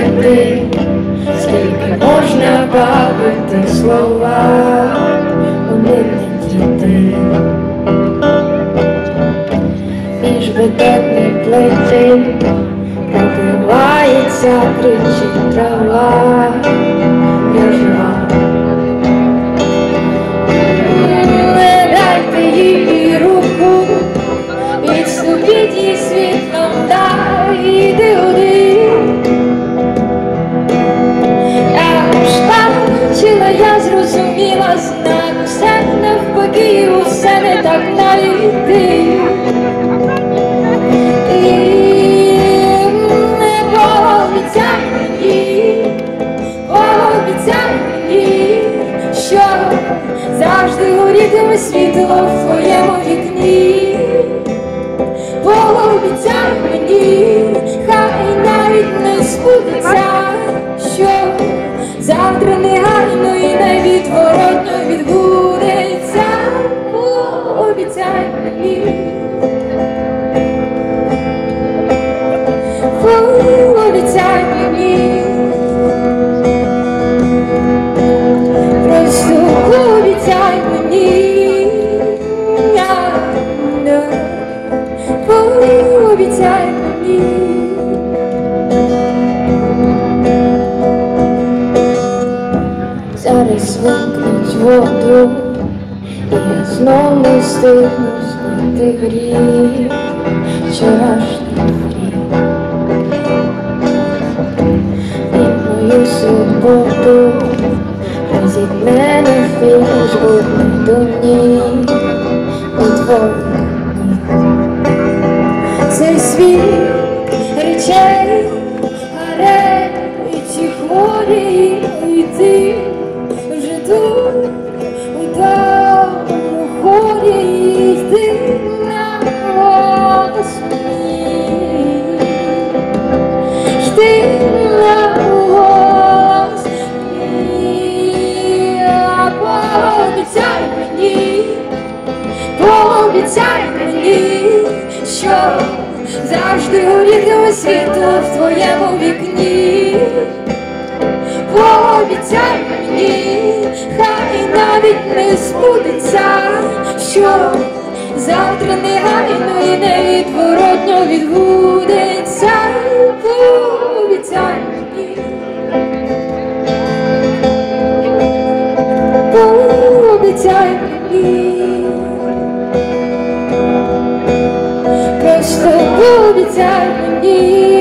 бити, скільки можна бавити слова, у не діти, між видатний плити пробивається кричить трава, я жива. Не дайте руку, відступіть їй світлом, дай. Іди усе навпаки, усе не так навіть йти. Завжди горітиме світло Зараз вимкнуть воду, і я знову встигну змити гріх вчорашній гріх. І мою суботу розітне на фіш, будь до ні у Пообіцяй мені, пообіцяй мені, що завжди горітиме світло в твоєму вікні. Пообіцяй мені, хай навіть не збудеться, що завтра негайно і невідворотно відбудеться. Пообіцяй мені. Просто обіцяй мені.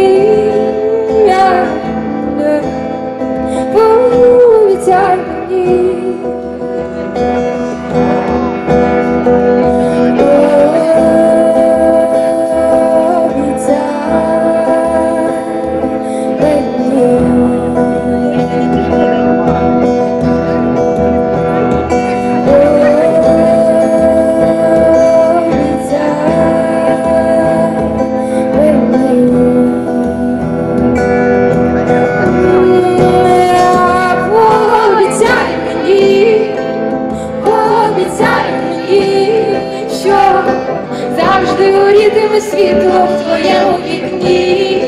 Завжди світло в твоєму вікні.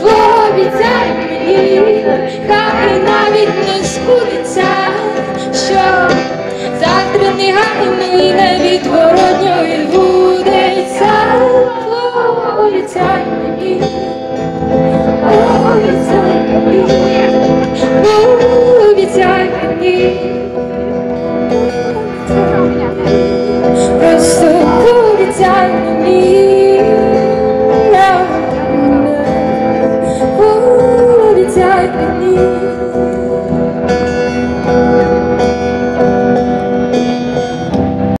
Пообіцяй мені, хай навіть не збудеться, що завтра негайно і невідворотньо відбудеться. Пообіцяй мені, пообіцяй мені. Пообіцяй мені.